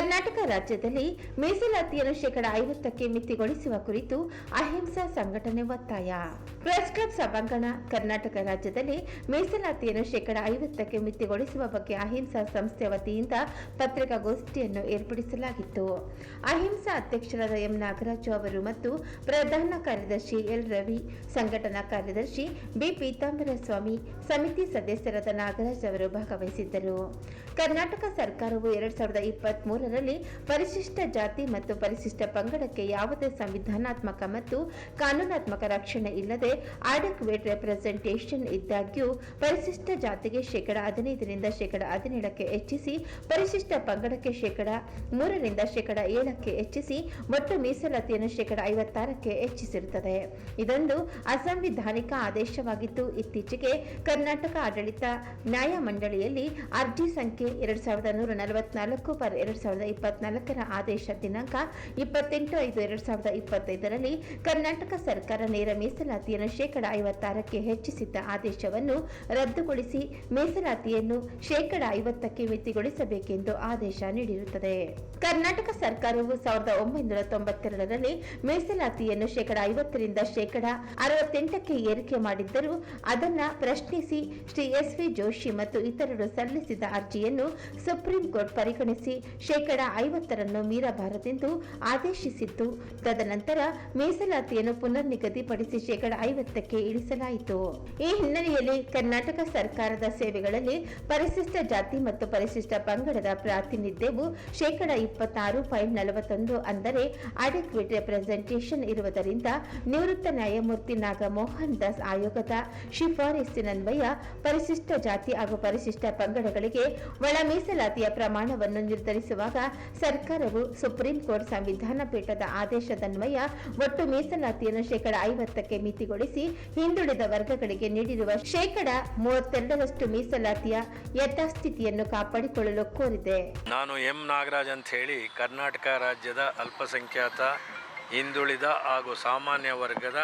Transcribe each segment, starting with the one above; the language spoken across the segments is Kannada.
ಕರ್ನಾಟಕ ರಾಜ್ಯದಲ್ಲಿ ಮೀಸಲಾತಿಯನ್ನು ಶೇಕಡ ಐವತ್ತಕ್ಕೆ ಮಿತಿಗೊಳಿಸುವ ಕುರಿತು ಅಹಿಂಸಾ ಸಂಘಟನೆ ಒತ್ತಾಯ. ಪ್ರೆಸ್ ಕ್ಲಬ್ ಸಭಾಂಗಣ ಕರ್ನಾಟಕ ರಾಜ್ಯದಲ್ಲಿ ಮೀಸಲಾತಿಯನ್ನು ಶೇಕಡ ಐವತ್ತಕ್ಕೆ ಮಿತಿಗೊಳಿಸುವ ಬಗ್ಗೆ ಅಹಿಂಸಾ ಸಂಸ್ಥೆ ವತಿಯಿಂದ ಪತ್ರಿಕಾಗೋಷ್ಠಿಯನ್ನು ಏರ್ಪಡಿಸಲಾಗಿತ್ತು. ಅಹಿಂಸಾ ಅಧ್ಯಕ್ಷರಾದ ಎಂ ನಾಗರಾಜು ಅವರು ಮತ್ತು ಪ್ರಧಾನ ಕಾರ್ಯದರ್ಶಿ ಎಲ್ ರವಿ, ಸಂಘಟನಾ ಕಾರ್ಯದರ್ಶಿ ಬಿ ಪೀತಾಂಬರ ಸ್ವಾಮಿ ಸಮಿತಿ ಸದಸ್ಯರಾದ ನಾಗರಾಜ್ ಅವರು ಭಾಗವಹಿಸಿದ್ದರು. ಕರ್ನಾಟಕ ಸರ್ಕಾರವು ಎರಡ್ ಸಾವಿರದ ಇಪ್ಪತ್ತ್ ಮೂರರಲ್ಲಿ ಪರಿಶಿಷ್ಟ ಜಾತಿ ಮತ್ತು ಪರಿಶಿಷ್ಟ ಪಂಗಡಕ್ಕೆ ಯಾವುದೇ ಸಂವಿಧಾನಾತ್ಮಕ ಮತ್ತು ಕಾನೂನಾತ್ಮಕ ರಕ್ಷಣೆ ಇಲ್ಲದೆ ಅಡೆಕ್ವೇಟ್ ರೆಪ್ರೆಸೆಂಟೇಷನ್ ಇದ್ದಾಗ್ಯೂ ಪರಿಶಿಷ್ಟ ಜಾತಿಗೆ ಶೇಕಡ ಹದಿನೈದರಿಂದ ಶೇಕಡ ಹದಿನೇಳಕ್ಕೆ ಹೆಚ್ಚಿಸಿ, ಪರಿಶಿಷ್ಟ ಪಂಗಡಕ್ಕೆ ಶೇಕಡ ಮೂರರಿಂದ ಶೇಕಡ ಏಳಕ್ಕೆ ಹೆಚ್ಚಿಸಿ, ಒಟ್ಟು ಮೀಸಲಾತಿಯನ್ನು ಶೇಕಡ ಐವತ್ತಾರಕ್ಕೆ ಹೆಚ್ಚಿಸಿರುತ್ತದೆ. ಇದೊಂದು ಅಸಂವಿಧಾನಿಕ ಆದೇಶವಾಗಿದ್ದು, ಇತ್ತೀಚೆಗೆ ಕರ್ನಾಟಕ ಆಡಳಿತ ನ್ಯಾಯಮಂಡಳಿಯಲ್ಲಿ ಅರ್ಜಿ ಸಂಖ್ಯೆ ಎರಡ್ ಸಾವಿರದ ನೂರ ನಲವತ್ನಾಲ್ಕು ಪರ್ ಎರಡ್ ಸಾವಿರದ ಇಪ್ಪತ್ನಾಲ್ಕರ ಆದೇಶ ದಿನಾಂಕ ಇಪ್ಪತ್ತೆಂಟು ಐದು ಎರಡು ಸಾವಿರದ ಇಪ್ಪತ್ತೈದರಲ್ಲಿ ಕರ್ನಾಟಕ ಸರ್ಕಾರ ನೇರ ಮೀಸಲಾತಿಯನ್ನು ಶೇಕಡ ಐವತ್ತಾರಕ್ಕೆ ಹೆಚ್ಚಿಸಿದ್ದ ಆದೇಶವನ್ನು ರದ್ದುಗೊಳಿಸಿ ಮೀಸಲಾತಿಯನ್ನು ಶೇಕಡ ಐವತ್ತಕ್ಕೆ ಮಿತಿಗೊಳಿಸಬೇಕೆಂದು ಆದೇಶ ನೀಡಿರುತ್ತದೆ. ಕರ್ನಾಟಕ ಸರ್ಕಾರವು ಸಾವಿರದ ಒಂಬೈನೂರ ತೊಂಬತ್ತೆರಡರಲ್ಲಿ ಮೀಸಲಾತಿಯನ್ನು ಶೇಕಡ ಐವತ್ತರಿಂದ ಶೇಕಡ ಅರವತ್ತೆಂಟಕ್ಕೆ ಏರಿಕೆ ಮಾಡಿದ್ದರೂ ಅದನ್ನು ಪ್ರಶ್ನಿಸಿ ಶ್ರೀ ಎಸ್ ವಿ ಜೋಶಿ ಮತ್ತು ಇತರರು ಸಲ್ಲಿಸಿದ ಅರ್ಜಿಯನ್ನು ಸುಪ್ರೀಂ ಕೋರ್ಟ್ ಪರಿಗಣಿಸಿ ಶೇಕಡ ಐವತ್ತರನ್ನು ಮೀರಬಾರದೆಂದು ಆದೇಶಿಸಿತ್ತು. ತದನಂತರ ಮೀಸಲಾತಿಯನ್ನು ಪುನರ್ ನಿಗದಿಪಡಿಸಿ ಶೇಕಡ ಐವತ್ತಕ್ಕೆ ಇಳಿಸಲಾಯಿತು. ಈ ಹಿನ್ನೆಲೆಯಲ್ಲಿ ಕರ್ನಾಟಕ ಸರ್ಕಾರದ ಸೇವೆಗಳಲ್ಲಿ ಪರಿಶಿಷ್ಟ ಜಾತಿ ಮತ್ತು ಪರಿಶಿಷ್ಟ ಪಂಗಡದ ಪ್ರಾತಿನಿಧ್ಯವು ಶೇಕಡ ಇಪ್ಪತ್ತಾರು ಪಾಯಿಂಟ್ ನಲವತ್ತೊಂದು ಅಂದರೆ ಅಡೆಕ್ವೇಟ್ ರೆಪ್ರೆಸೆಂಟೇಷನ್ ಇರುವುದರಿಂದ ನಿವೃತ್ತ ನ್ಯಾಯಮೂರ್ತಿ ನಾಗಮೋಹನ್ ದಾಸ್ ಆಯೋಗದ ಶಿಫಾರಸ್ಸಿನನ್ವಯ ಪರಿಶಿಷ್ಟ ಜಾತಿ ಹಾಗೂ ಪರಿಶಿಷ್ಟ ಪಂಗಡಗಳಿಗೆ ಒಳ ಮೀಸಲಾತಿಯ ಪ್ರಮಾಣವನ್ನು ನಿರ್ಧರಿಸುವಾಗ ಸರ್ಕಾರವು ಸುಪ್ರೀಂ ಕೋರ್ಟ್ ಸಂವಿಧಾನ ಪೀಠದ ಆದೇಶದನ್ವಯ ಒಟ್ಟು ಮೀಸಲಾತಿಯನ್ನು ಶೇಕಡ ಐವತ್ತಕ್ಕೆ ಮಿತಿಗೊಳಿಸಿ ಹಿಂದುಳಿದ ವರ್ಗಗಳಿಗೆ ನೀಡಿರುವ ಶೇಕಡ ಮೂವತ್ತೆರಡರಷ್ಟು ಮೀಸಲಾತಿಯ ಯಥಾಸ್ಥಿತಿಯನ್ನು ಕಾಪಾಡಿಕೊಳ್ಳಲು ಕೋರಿದೆ. ನಾನು ಎಂ ನಾಗರಾಜ್ ಅಂತ ಹೇಳಿ ಕರ್ನಾಟಕ ರಾಜ್ಯದ ಅಲ್ಪಸಂಖ್ಯಾತ, ಹಿಂದುಳಿದ ಹಾಗೂ ಸಾಮಾನ್ಯ ವರ್ಗದ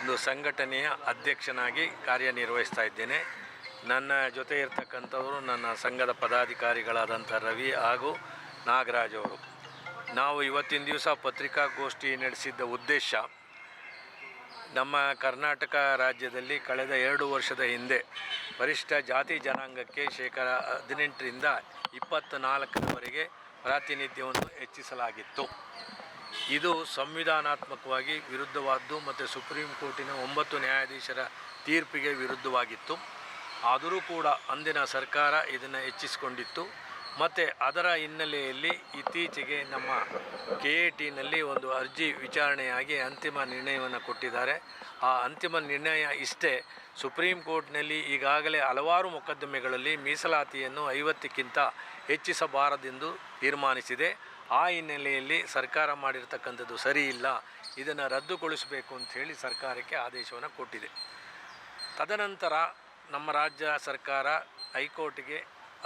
ಒಂದು ಸಂಘಟನೆಯ ಅಧ್ಯಕ್ಷನಾಗಿ ಕಾರ್ಯನಿರ್ವಹಿಸ್ತಾ ಇದ್ದೇನೆ. ನನ್ನ ಜೊತೆ ಇರ್ತಕ್ಕಂಥವರು ನನ್ನ ಸಂಘದ ಪದಾಧಿಕಾರಿಗಳಾದಂಥ ರವಿ ಹಾಗೂ ನಾಗರಾಜ್ ಅವರು. ನಾವು ಇವತ್ತಿನ ದಿವಸ ಪತ್ರಿಕಾಗೋಷ್ಠಿ ನಡೆಸಿದ್ದ ಉದ್ದೇಶ, ನಮ್ಮ ಕರ್ನಾಟಕ ರಾಜ್ಯದಲ್ಲಿ ಕಳೆದ ಎರಡು ವರ್ಷದ ಹಿಂದೆ ಪರಿಷ್ಠ ಜಾತಿ ಜನಾಂಗಕ್ಕೆ ಶೇಕಡ ಹದಿನೆಂಟರಿಂದ ಇಪ್ಪತ್ತ ನಾಲ್ಕರವರೆಗೆ ಪ್ರಾತಿನಿಧ್ಯವನ್ನು ಹೆಚ್ಚಿಸಲಾಗಿತ್ತು. ಇದು ಸಂವಿಧಾನಾತ್ಮಕವಾಗಿ ವಿರುದ್ಧವಾದ್ದು ಮತ್ತು ಸುಪ್ರೀಂ ಕೋರ್ಟಿನ ಒಂಬತ್ತು ನ್ಯಾಯಾಧೀಶರ ತೀರ್ಪಿಗೆ ವಿರುದ್ಧವಾಗಿತ್ತು. ಆದರೂ ಕೂಡ ಅಂದಿನ ಸರ್ಕಾರ ಇದನ್ನು ಹೆಚ್ಚಿಸಿಕೊಂಡಿತ್ತು. ಮತ್ತು ಅದರ ಹಿನ್ನೆಲೆಯಲ್ಲಿ ಇತ್ತೀಚೆಗೆ ನಮ್ಮ ಕೆ ಎ ಟಿನಲ್ಲಿ ಒಂದು ಅರ್ಜಿ ವಿಚಾರಣೆಯಾಗಿ ಅಂತಿಮ ನಿರ್ಣಯವನ್ನು ಕೊಟ್ಟಿದ್ದಾರೆ. ಆ ಅಂತಿಮ ನಿರ್ಣಯ ಇಷ್ಟೇ. ಸುಪ್ರೀಂ ಕೋರ್ಟ್ನಲ್ಲಿ ಈಗಾಗಲೇ ಹಲವಾರು ಮೊಕದ್ದಮೆಗಳಲ್ಲಿ ಮೀಸಲಾತಿಯನ್ನು ಐವತ್ತಕ್ಕಿಂತ ಹೆಚ್ಚಿಸಬಾರದೆಂದು ತೀರ್ಮಾನಿಸಿದೆ. ಆ ಹಿನ್ನೆಲೆಯಲ್ಲಿ ಸರ್ಕಾರ ಮಾಡಿರ್ತಕ್ಕಂಥದ್ದು ಸರಿ ಇಲ್ಲ ಇದನ್ನು ರದ್ದುಗೊಳಿಸಬೇಕು ಅಂತ ಹೇಳಿ ಸರ್ಕಾರಕ್ಕೆ ಆದೇಶವನ್ನು ಕೊಟ್ಟಿದೆ. ತದನಂತರ ನಮ್ಮ ರಾಜ್ಯ ಸರ್ಕಾರ ಹೈಕೋರ್ಟ್ಗೆ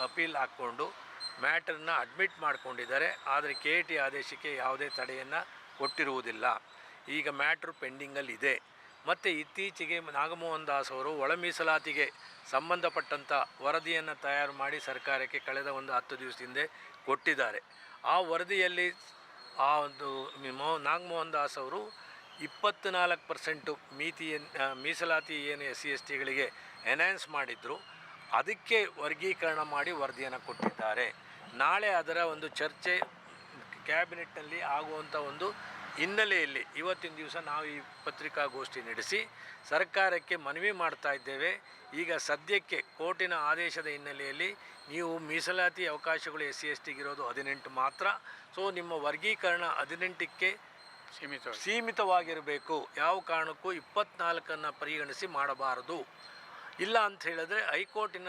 ಅಪೀಲ್ ಹಾಕ್ಕೊಂಡು ಮ್ಯಾಟರ್ನ ಅಡ್ಮಿಟ್ ಮಾಡಿಕೊಂಡಿದ್ದಾರೆ, ಆದರೆ ಕೆ ಟಿ ಆದೇಶಕ್ಕೆ ಯಾವುದೇ ತಡೆಯನ್ನು ಕೊಟ್ಟಿರುವುದಿಲ್ಲ. ಈಗ ಮ್ಯಾಟ್ರ್ ಪೆಂಡಿಂಗಲ್ಲಿ ಇದೆ ಮತ್ತು ಇತ್ತೀಚೆಗೆ ನಾಗಮೋಹನ್ ದಾಸ್ ಅವರು ಒಳ ಮೀಸಲಾತಿಗೆ ಸಂಬಂಧಪಟ್ಟಂಥ ವರದಿಯನ್ನು ತಯಾರು ಮಾಡಿ ಸರ್ಕಾರಕ್ಕೆ ಕಳೆದ ಒಂದು ಹತ್ತು ದಿವಸ ಹಿಂದೆ ಕೊಟ್ಟಿದ್ದಾರೆ. ಆ ವರದಿಯಲ್ಲಿ ಆ ಒಂದು ಮೋ, ನಾಗಮೋಹನ್ ದಾಸ್ ಅವರು ಇಪ್ಪತ್ತ್ನಾಲ್ಕು ಪರ್ಸೆಂಟು ಮೀತಿಯನ್ನು ಮೀಸಲಾತಿ ಏನು ಎಸ್ ಸಿ, ಎಸ್ ಟಿಗಳಿಗೆ ಎನ್ಹ್ಯಾನ್ಸ್ ಮಾಡಿದ್ರು, ಅದಕ್ಕೆ ವರ್ಗೀಕರಣ ಮಾಡಿ ವರದಿಯನ್ನು ಕೊಟ್ಟಿದ್ದಾರೆ. ನಾಳೆ ಅದರ ಒಂದು ಚರ್ಚೆ ಕ್ಯಾಬಿನೆಟ್ನಲ್ಲಿ ಆಗುವಂಥ ಒಂದು ಹಿನ್ನೆಲೆಯಲ್ಲಿ ಇವತ್ತಿನ ದಿವಸ ನಾವು ಈ ಪತ್ರಿಕಾಗೋಷ್ಠಿ ನಡೆಸಿ ಸರ್ಕಾರಕ್ಕೆ ಮನವಿ ಮಾಡ್ತಾ ಇದ್ದೇವೆ. ಈಗ ಸದ್ಯಕ್ಕೆ ಕೋರ್ಟಿನ ಆದೇಶದ ಹಿನ್ನೆಲೆಯಲ್ಲಿ ನೀವು ಮೀಸಲಾತಿ ಅವಕಾಶಗಳು ಎಸ್ ಸಿ ಎಸ್ ಟಿಗಿರೋದು ಹದಿನೆಂಟು ಮಾತ್ರ. ಸೊ ನಿಮ್ಮ ವರ್ಗೀಕರಣ ಹದಿನೆಂಟಕ್ಕೆ ಸೀಮಿತ ಸೀಮಿತವಾಗಿರಬೇಕು. ಯಾವ ಕಾರಣಕ್ಕೂ ಇಪ್ಪತ್ನಾಲ್ಕನ್ನು ಪರಿಗಣಿಸಿ ಮಾಡಬಾರದು. ಇಲ್ಲ ಅಂತ ಹೇಳಿದ್ರೆ ಹೈಕೋರ್ಟಿನ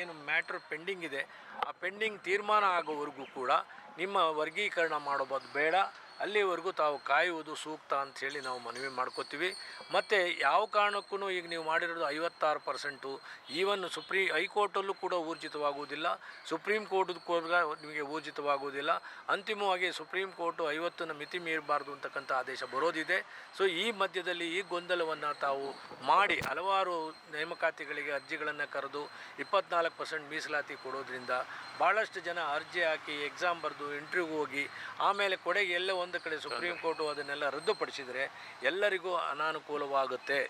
ಏನು ಮ್ಯಾಟ್ರ್ ಪೆಂಡಿಂಗ್ ಇದೆ. ಆ ಪೆಂಡಿಂಗ್ ತೀರ್ಮಾನ ಆಗೋವರೆಗೂ ಕೂಡ ನಿಮ್ಮ ವರ್ಗೀಕರಣ ಮಾಡೋದು ಬೇಡ. ಅಲ್ಲಿವರೆಗೂ ತಾವು ಕಾಯುವುದು ಸೂಕ್ತ ಅಂಥೇಳಿ ನಾವು ಮನವಿ ಮಾಡ್ಕೋತೀವಿ. ಮತ್ತು ಯಾವ ಕಾರಣಕ್ಕೂ ಈಗ ನೀವು ಮಾಡಿರೋದು ಐವತ್ತಾರು ಪರ್ಸೆಂಟು. ಈವನ್ ಸುಪ್ರೀ, ಹೈಕೋರ್ಟಲ್ಲೂ ಕೂಡ ಊರ್ಜಿತವಾಗುವುದಿಲ್ಲ. ಸುಪ್ರೀಂ ಕೋರ್ಟ್ ಕೂಡ ನಿಮಗೆ ಊರ್ಜಿತವಾಗುವುದಿಲ್ಲ. ಅಂತಿಮವಾಗಿ ಸುಪ್ರೀಂ ಕೋರ್ಟು ಐವತ್ತನ್ನು ಮಿತಿ ಮೀರಬಾರ್ದು ಅಂತಕ್ಕಂಥ ಆದೇಶ ಬರೋದಿದೆ. ಸೊ, ಈ ಮಧ್ಯದಲ್ಲಿ ಈ ಗೊಂದಲವನ್ನು ತಾವು ಮಾಡಿ ಹಲವಾರು ನೇಮಕಾತಿಗಳಿಗೆ ಅರ್ಜಿಗಳನ್ನು ಕರೆದು ಇಪ್ಪತ್ನಾಲ್ಕು ಪರ್ಸೆಂಟ್ ಮೀಸಲಾತಿ ಕೊಡೋದ್ರಿಂದ ಭಾಳಷ್ಟು ಜನ ಅರ್ಜಿ ಹಾಕಿ ಎಕ್ಸಾಮ್ ಬರೆದು ಇಂಟ್ರ್ಯೂ ಹೋಗಿ ಆಮೇಲೆ ಕೊಡೆಗೆ ಎಲ್ಲೋ ಒಂದು ಕಡೆ ಸುಪ್ರೀಂ ಕೋರ್ಟು ಅದನ್ನೆಲ್ಲ ರದ್ದುಪಡಿಸಿದರೆ ಎಲ್ಲರಿಗೂ ಅನಾನುಕೂಲವಾಗುತ್ತೆ.